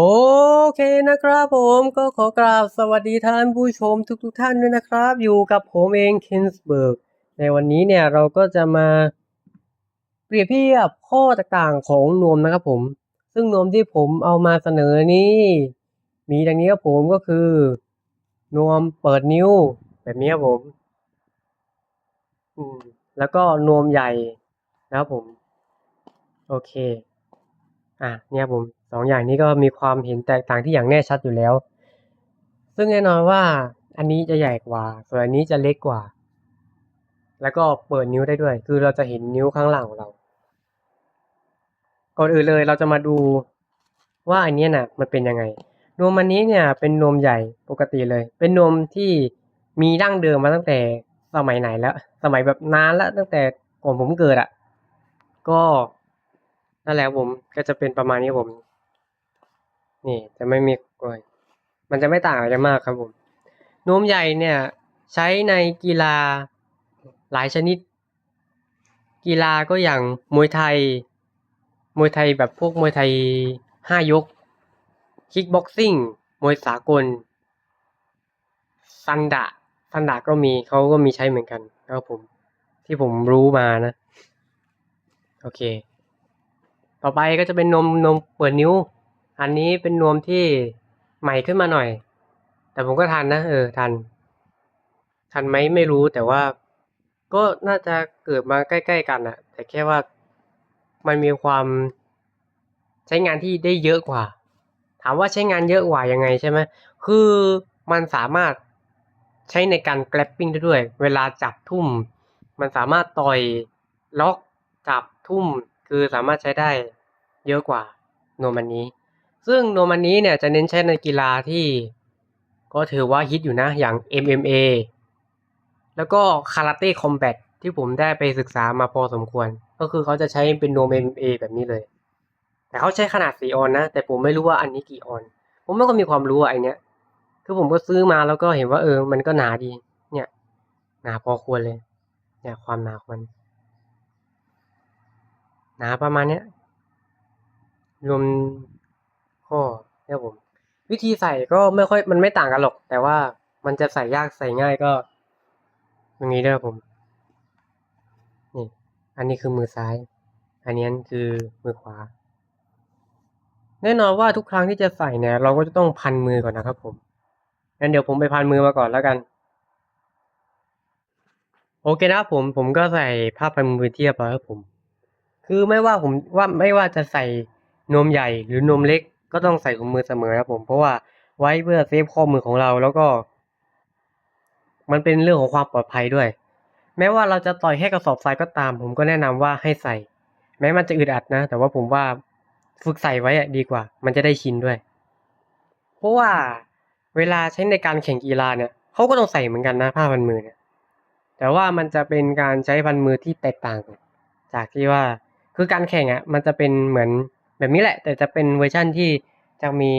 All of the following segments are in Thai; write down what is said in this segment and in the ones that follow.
โอเคนะครับผมก็ขอกราบสวัสดีท่านผู้ชมทุกๆทท่านด้วยนะครับ อยู่กับผมเองเคนส์เบิร์กในวันนี้เนี่ยเราก็จะมาเปรียบเทียบข้อต่างๆของนวมนะครับผม ซึ่งนวมที่ผมเอามาเสนอนี้ มีดังนี้ครับผมก็คือนวมเปิดนิ้ว แบบนี้ครับผมอืมแล้วก็นวมใหญ่นะครับผม โอเค อะเนี่ยผม สองอย่างนี้ก็มีความเห็นแตกต่างที่อย่างแน่ชัดอยู่แล้ว ซึ่งแน่นอนว่าอันนี้จะใหญ่กว่า ส่วนอันนี้จะเล็กกว่า แล้วก็เปิดนิ้วได้ด้วย คือเราจะเห็นนิ้วข้างหลังของเรา ก่อนอื่นเลยเราจะมาดูว่าอันนี้ยน่ะมันเป็นยังไง นมอันนี้เนี่ยเป็นนมใหญ่ปกติเลย เป็นนมที่มีดั้งเดิมมาตั้งแต่สมัยไหนแล้ว สมัยแบบนานแล้วตั้งแต่ก่อนผมเกิดอะ่ะ ก็นั่นแหละผมก็จะเป็นประมาณนี้ผม นี่จะไม่มีโอ้ยมันจะไม่ต่างอะไรกันมากครับผมนมใหญ่เนี่ยใช้ในกีฬาหลายชนิด กีฬาก็อย่างมวยไทย มวยไทยแบบพวกมวยไทยห้ายก คิกบ็อกซิ่ง มวยสากล ซันดะซันดะก็มีเขาก็มีใช้เหมือนกันครับผม ที่ผมรู้มานะ โอเค ต่อไปก็จะเป็นนมนมเปิดนิ้ว อันนี้เป็นนวมที่ใหม่ขึ้นมาหน่อย แต่ผมก็ทันนะเออทัน ทันไหมไม่รู้แต่ว่า ก็น่าจะเกิดมาใกล้ๆกันอะแต่แค่ว่ามันมีความใช้งานที่ได้เยอะกว่า ถามว่าใช้งานเยอะกว่ายังไงใช่ไหมคือมันสามารถใช้ในการแกลปปิ้งได้ด้วย เวลาจับทุ่ม มันสามารถต่อยล็อกจับทุ่ม คือสามารถใช้ได้เยอะกว่าโนมันนี้ ซึ่งโนมันนี้เนี่ยจะเน้นใช้ในกีฬาที่ก็ถือว่าฮิตอยู่นะอย่าง MMA แล้วก็คาราเต้คอมแบทที่ผมได้ไปศึกษามาพอสมควร ก็คือเขาจะใช้เป็นโนม MMA แบบนี้เลย แต่เขาใช้ขนาด4ออนนะ แต่ผมไม่รู้ว่าอันนี้กี่ออน ผมไม่ก็มีความรู้อะไอเนี้ย คือผมก็ซื้อมาแล้วก็เห็นว่าเออ มันก็หนาดี เนี่ยหนาพอควรเลย เนี่ยความหนาของมันหนาประมาณเนี้ยรวม ข้อเนี่ยผม วิธีใส่ก็ไม่ค่อยมันไม่ต่างกันหรอก แต่ว่ามันจะใส่ยากใส่ง่ายก็ตรงนี้ด้วยครับผมนี่อันนี้คือมือซ้าย อันนี้คือมือขวา แน่นอนว่าทุกครั้งที่จะใส่เนี่ย เราก็จะต้องพันมือก่อนนะครับผมงั้นเดี๋ยวผมไปพันมือมาก่อนแล้วกัน โอเคนะผมผมก็ใส่ผ้าพันมือเทียบแล้วครับผม คือไม่ว่าผมว่าไม่ว่าจะใส่นมใหญ่หรือนมเล็ก ก็ต้องใส่ถุงมือเสมอครับผม เพราะว่าไว้เพื่อเซฟข้อมือของเราแล้วก็ มันเป็นเรื่องของความปลอดภัยด้วย แม้ว่าเราจะต่อยแค่กระสอบทรายก็ตาม ผมก็แนะนำว่าให้ใส่ แม้มันจะอึดอัดนะ แต่ว่าผมว่าฝึกใส่ไว้อะดีกว่า มันจะได้ชินด้วย เพราะว่าเวลาใช้ในการแข่งกีฬาเนี่ยเขาก็ต้องใส่เหมือนกันนะผ้าพันมือเนี่ยแต่ว่ามันจะเป็นการใช้พันมือที่แตกต่างจากที่ว่าคือการแข่งอะมันจะเป็นเหมือน แบบนี้แหละ แต่จะเป็นเวอร์ชั่นที่จะมี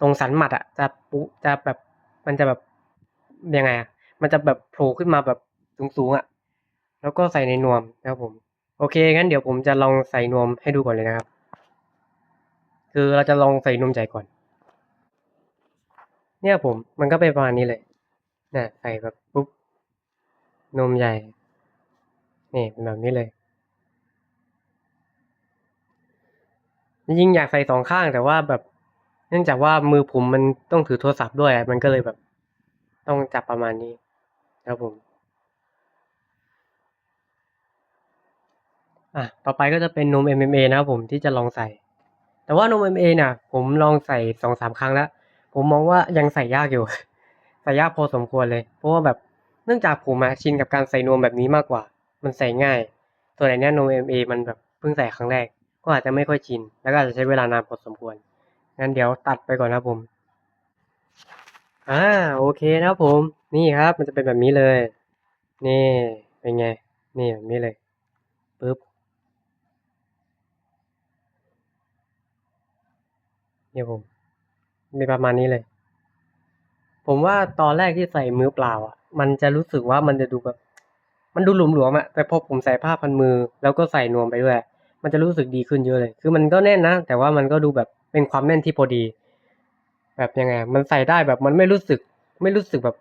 ตรงสันหมัดอะจะปุจะแบบมันจะแบบยังไงอะมันจะแบบโผล่ขึ้นมาแบบสูงๆอะแล้วก็ใส่ในนวมนะครับผม โอเคงั้นเดี๋ยวผมจะลองใส่นวมให้ดูก่อนเลยนะครับ คือเราจะลองใส่นมใหญ่ก่อน เนี่ยผมมันก็เป็นประมาณนี้เลยนี่ใส่แบบปุ๊บนมใหญ่ นี่เป็นแบบนี้เลย จริงอยากใส่สองข้างแต่ว่าแบบ เนื่องจากว่ามือผมมันต้องถือโทรศัพท์ด้วยมันก็เลยแบบ ต้องจับประมาณนี้ครับผม อะต่อไปก็จะเป็นนม MMA นะครับผมที่จะลองใส่ แต่ว่านม MMA เนี่ยผมลองใส่สองสามครั้งแล้ว ผมมองว่ายังใส่ยากอยู่ ใส่ยากพอสมควรเลย เพราะว่าแบบเนื่องจากผมอะชินกับการใส่นวมแบบนี้มากกว่า มันใส่ง่ายส่วนอันเนี้ยนม MMA มันแบบเพิ่งใส่ครั้งแรก ก็อาจจะไม่ค่อยชิน แล้วก็อาจจะใช้เวลานานพอสมควร งั้นเดี๋ยวตัดไปก่อนนะครับผม อ่าโอเคนะครับผม นี่ครับมันจะเป็นแบบนี้เลย นี่เป็นไง นี่แบบนี้เลยปึ๊บเนี่ยผมมีประมาณนี้เลย ผมว่าตอนแรกที่ใส่มือเปล่าอะ มันจะรู้สึกว่ามันจะดูแบบ มันดูหลวมๆอะ แต่พอผมใส่ผ้าพันมือ แล้วก็ใส่นวมไปด้วย มันจะรู้สึกดีขึ้นเยอะเลย คือมันก็แน่นนะ แต่ว่ามันก็ดูแบบเป็นความแน่นที่พอดี แบบยังไง มันใส่ได้แบบมันไม่รู้สึก ไม่รู้สึกแบบ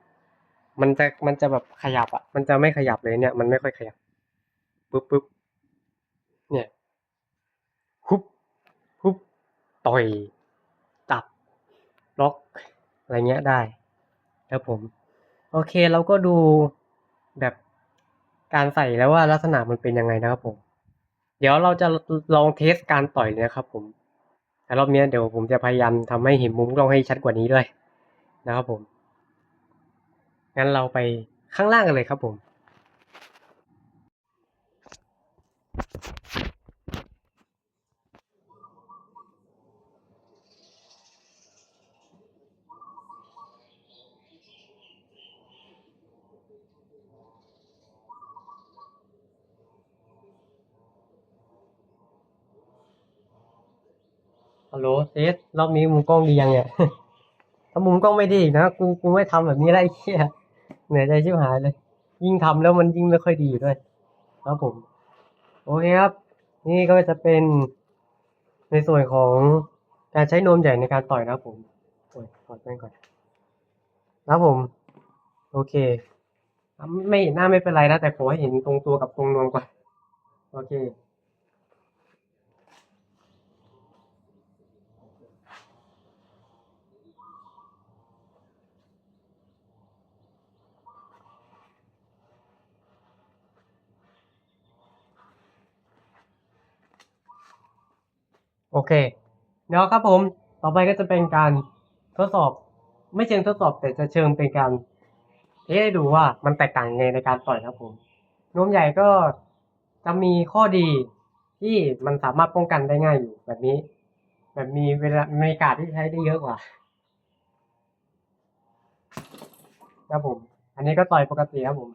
มันจะมันจะแบบขยับอะ มันจะไม่ขยับเลยเนี่ย มันไม่ค่อยขยับปุ๊บปุ๊บเนี่ยฮุบฮุบต่อยจับล็อกอะไรเงี้ยได้ครับผม โอเคเราก็ดูแบบการใส่แล้วว่าลักษณะมันเป็นยังไงนะครับผม เดี๋ยวเราจะลองเทสการต่อยเลยนะครับผมแต่รอบนี้เดี๋ยวผมจะพยายามทำให้เห็นมุมกล้องให้ชัดกว่านี้ด้วยนะครับผม งั้นเราไปข้างล่างกันเลยครับผม ฮัลโหลเซสรอบนี้มุมกล้องดียังเนี่ยถ้ามุมกล้องไม่ดีนะกูกูไม่ทำแบบนี้ไอ้เหี้ยเหนื่อยใจชิบหายเลย ยิ่งทำแล้วมันยิ่งไม่ค่อยดีด้วยครับผม โอเคครับ นี่ก็จะเป็นในส่วนของการใช้นมใหญ่ในการต่อยนะครับผมโอ้ยถอดแม่งก่อนนะครับผม โอเคไม่หน้าไม่เป็นไรนะแต่ขอให้เห็นตรงตัวกับตรงนวมก่อนโอเค เค เดี๋ยวครับผม ต่อไปก็จะเป็นการทดสอบ ไม่เชิงทดสอบแต่จะเชิงเป็นการเทสให้ดูว่ามันแตกต่างไงในการต่อยครับผมนมใหญ่ก็จะมีข้อดีที่มันสามารถป้องกันได้ง่ายอยู่แบบนี้ แบบมีเวลามีการที่ใช้ได้เยอะกว่าครับผม อันนี้ก็ต่อยปกติครับผม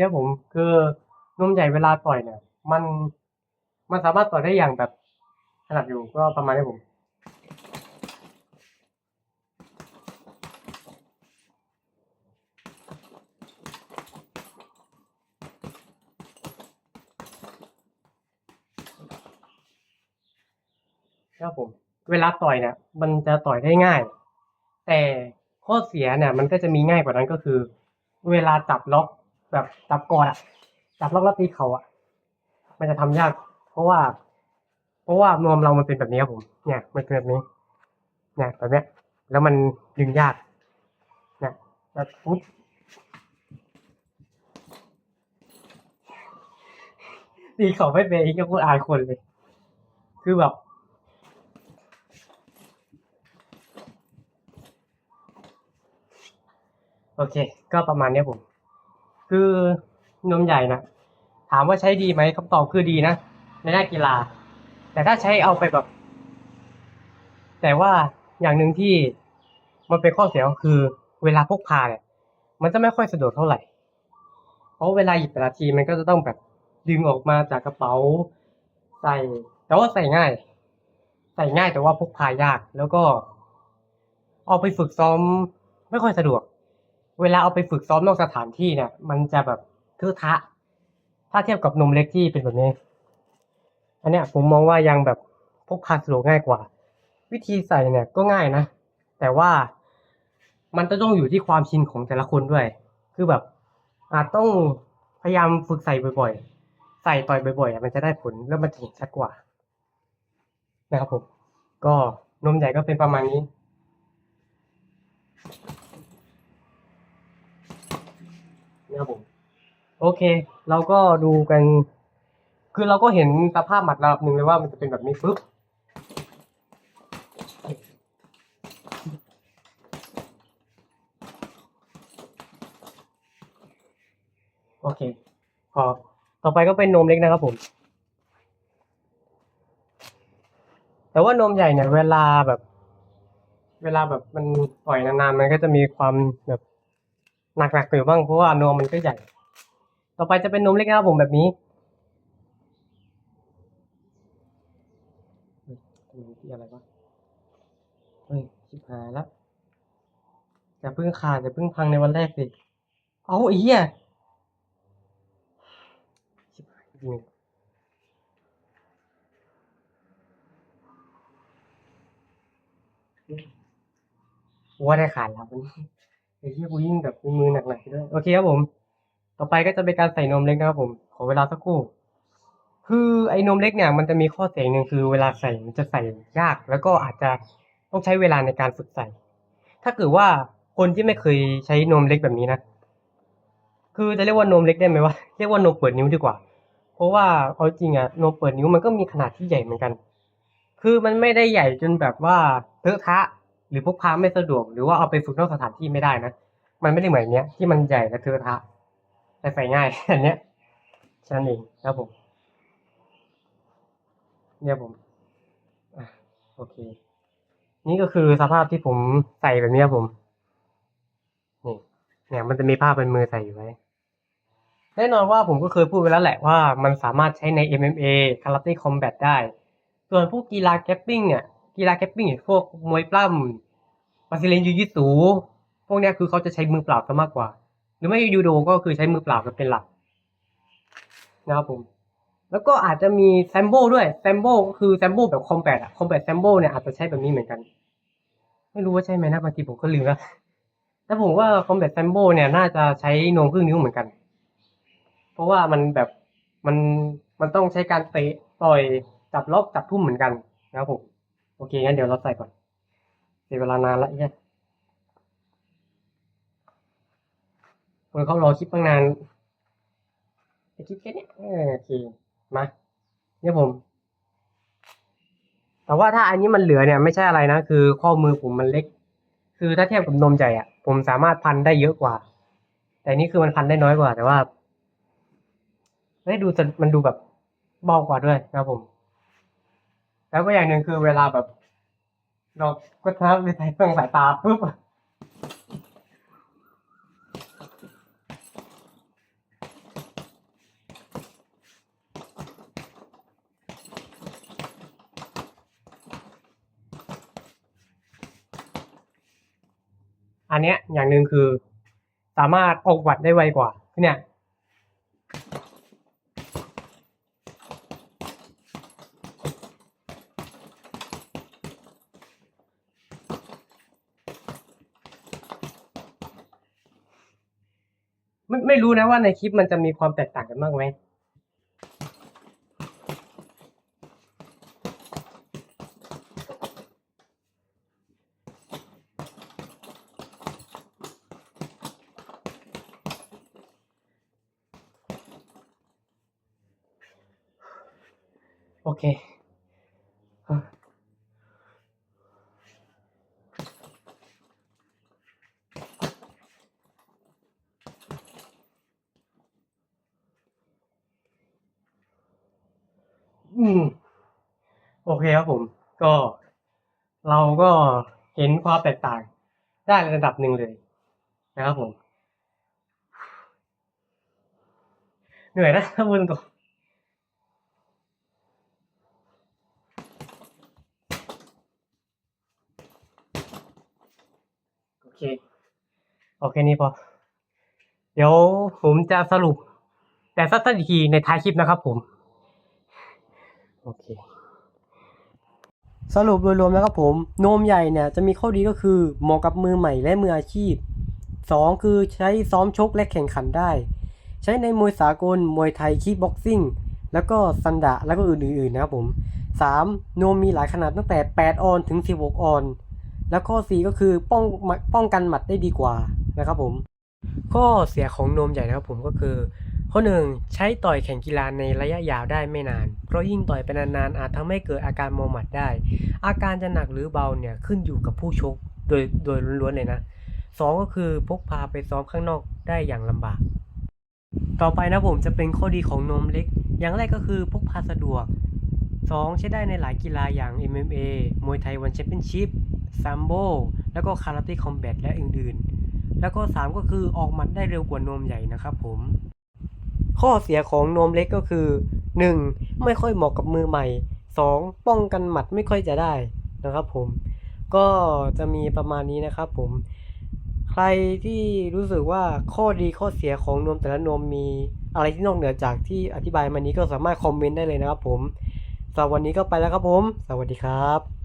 เนี่ยผมคือนมใหญ่เวลาต่อยเนี่ย มันมันสามารถต่อยได้อย่างแบบถนัดอยู่ก็ประมาณนี้ผมครับผม เวลาต่อยเนี่ย มันจะต่อยได้ง่าย แต่ข้อเสียเนี่ย มันก็จะมีง่ายกว่านั้นก็คือ เวลาจับล็อก แบบจับกอดอะจับล็อกแล้วตีเขาอะมันจะทำยาก เพราะว่า เพราะว่านวมเรามันเป็นแบบนี้ครับผม เนี่ยมันเป็นแบบนี้ เนี่ยแบบเนี้ย แล้วมันดึงยากเนี่ยแบบปุ๊บตีเขาไม่เป็นอีกก็พูดอายคนเลย คือแบบโอเค ก็ประมาณนี้ผม คือนมใหญ่นะถามว่าใช้ดีไหมคำตอบคือดีนะในด้านกีฬา แต่ถ้าใช้เอาไปแบบ แต่ว่าอย่างหนึ่งที่มันเป็นข้อเสียก็คือ เวลาพกพาเนี่ยมันจะไม่ค่อยสะดวกเท่าไหร่ เพราะเวลาหยิบแต่ละทีมันก็จะต้องแบบดึงออกมาจากกระเป๋าใส่ แต่ว่าใส่ง่าย ใส่ง่ายแต่ว่าพกพายาก แล้วก็ เอาไปฝึกซ้อมไม่ค่อยสะดวก เวลาเอาไปฝึกซ้อมนอกสถานที่เนี่ย มันจะแบบเทอทะ ถ้าเทียบกับนมเล็กที่เป็นแบบนี้ อันเนี้ยผมมองว่ายังแบบพกพาสะดวกง่ายกว่า วิธีใส่เนี่ยก็ง่ายนะ แต่ว่ามันจะต้องอยู่ที่ความชินของแต่ละคนด้วย คือแบบอาจต้องพยายามฝึกใส่บ่อยๆ ใส่ต่อยบ่อยๆ มันจะได้ผลแล้วมันจะเห็นชัดกว่า นะครับผม ก็นมใหญ่ก็เป็นประมาณนี้ นะครับผม โอเค เราก็ดูกัน คือเราก็เห็นสภาพหมัดระดับหนึ่งเลยว่ามันจะเป็นแบบนี้ปึ๊บโอเคพอต่อไปก็เป็นนมเล็กนะครับผม แต่ว่านมใหญ่เนี่ย เวลาแบบ เวลาแบบมันปล่อยนานๆมันก็จะมีความแบบ หนักๆอยู่บ้างเพราะว่านมมันก็ใหญ่ ต่อไปจะเป็นนมเล็กนะครับผมแบบนี้เฮ้ยที่อะไรวะเฮ้ยชิบหายแล้วอย่าเพิ่งขาดอย่าเพิ่งพังในวันแรกสิเอาไอ้เหี้ยจริงว่าได้ขาดแล้ว ไอ้ที่กูยิ่งแบบมีมือหนักๆด้วยโอเคครับผม ต่อไปก็จะเป็นการใส่นมเล็กนะครับผมขอเวลาสักครู่ คือไอ้นมเล็กเนี่ยมันจะมีข้อเสียหนึ่งคือเวลาใส่มันจะใส่ยาก แล้วก็อาจจะต้องใช้เวลาในการฝึกใส่ ถ้าเกิดว่าคนที่ไม่เคยใช้นมเล็กแบบนี้นะคือจะเรียกว่านมเล็กได้ไหมวะเรียกว่านมเปิดนิ้วดีกว่า เพราะว่าเอาจริงอะนมเปิดนิ้วมันก็มีขนาดที่ใหญ่เหมือนกัน คือมันไม่ได้ใหญ่จนแบบว่าเทอะทะ หรือพกพาไม่สะดวก หรือว่าเอาไปฝึกนอกสถานที่ไม่ได้นะ มันไม่ได้เหมือนเนี้ยที่มันใหญ่และเทอะทะแต่ใส่ง่าย อันเนี้ยแค่นั้นเองครับผม เนี่ยผมอโอเค นี่ก็คือสภาพที่ผมใส่แบบนี้ครับผม นี่ เนี่ยมันจะมีผ้าเป็นมือใส่อยู่ไว้แน่นอนว่าผมก็เคยพูดไปแล้วแหละว่ามันสามารถใช้ใน MMA Karate Combat ได้ ส่วนพวกกีฬาแกปปิ้งเนี่ย กีฬาแกปปิ้งอย่างพวกมวยปล้ำบาซิเลนยูยิสูพวกนี้คือเขาจะใช้มือเปล่าซะมากกว่า หรือไม่ยูโดก็คือใช้มือเปล่าเป็นหลักนะครับผมแล้วก็อาจจะมีแซมโบด้วยแซมโบก็คือแซมโบแบบคอมแบทอะคอมแบทแซมโบเนี่ยอาจจะใช้แบบนี้เหมือนกัน ไม่รู้ว่าใช่ไหมนะบางทีผมก็ลืมแล้วแต่ผมว่าคอมแบทแซมโบเนี่ยน่าจะใช้นวมครึ่งนิ้วเหมือนกัน เพราะว่ามันแบบมันมันต้องใช้การเตะต่อยจับล็อกจับทุ่มเหมือนกันนะครับผม โอเคงั้นเดี๋ยวเราใส่ก่อนเสียเวลานานละเนี่ยคนเขารอคลิปตั้งนานไอคลิปแค่เนี้ยเออโอเคมาเนี่ยผม แต่ว่าถ้าอันนี้มันเหลือเนี่ยไม่ใช่อะไรนะ คือข้อมือผมมันเล็ก คือถ้าเทียบกับนมใหญ่อะผมสามารถพันได้เยอะกว่า แต่นี่คือมันพันได้น้อยกว่า แต่ว่าเฮ้ยดูมันดูแบบเบากว่าด้วยนะผม แล้วก็อย่างหนึ่งคือเวลาแบบ เราก็ท้าไปใส่เครื่องสายตาปุ๊บอันเนี้ยอย่างหนึ่งคือ สามารถออกหวัดได้ไวกว่าเนี่ย รู้นะว่าในคลิปมันจะมีความแตกต่างกันมากไหมโอเคอะอืม โอเคครับผมก็ เราก็เห็นความแตกต่างได้ในระดับหนึ่งเลยนะครับผม เหนื่อยนะถ้าพูดตรงโอเค โอเคนี่พอ เดี๋ยวผมจะสรุป แต่สักทีในท้ายคลิปนะครับผม โอเค สรุปโดยรวมแล้วครับผมโนมใหญ่เนี่ยจะมีข้อดีก็คือเหมาะกับมือใหม่และมืออาชีพ 2 คือใช้ซ้อมชกและแข่งขันได้ ใช้ในมวยสากล มวยไทยคีบ็อกซิ่ง แล้วก็ซันดะแล้วก็อื่นๆนะครับผม 3. โนมมีหลายขนาดตั้งแต่ 8 ออนถึง 16 ออน แล้วข้อ 4 ก็คือป้องป้องกันหมัดได้ดีกว่านะครับผม ข้อเสียของนมใหญ่นะครับผมก็คือ ข้อหนึ่งใช้ต่อยแข่งกีฬาในระยะยาวได้ไม่นาน เพราะยิ่งต่อยไปนานๆ อาจทำให้เกิดอาการมอหมัดได้ อาการจะหนักหรือเบาเนี่ยขึ้นอยู่กับผู้ชกโดยโดยล้วนๆเลยนะสองก็คือพกพาไปซ้อมข้างนอกได้อย่างลำบาก ต่อไปนะผมจะเป็นข้อดีของนมเล็ก อย่างแรกก็คือพกพาสะดวก 2 ใช้ได้ในหลายกีฬาอย่าง MMA มวยไทยวันแชมเปี้ยนชิพซัมโบแล้วก็คาราเต้คอมแบทและอื่นๆ แล้วก็ 3 ก็คือออกหมัดได้เร็วกว่านมใหญ่นะครับผม ข้อเสียของนมเล็กก็คือ 1. ไม่ค่อยเหมาะกับมือใหม่ 2. ป้องกันหมัดไม่ค่อยจะได้นะครับผม ก็จะมีประมาณนี้นะครับผม ใครรที่รู้สึกว่าข้อดีข้อเสียของนวมแต่ละนวมมีอะไรที่นอกเหนือจากที่อธิบายมานี้ก็สามารถคอมเมนต์ได้เลยนะครับผมสำหรับวันนี้ก็ไปแล้วครับผม สวัสดีครับ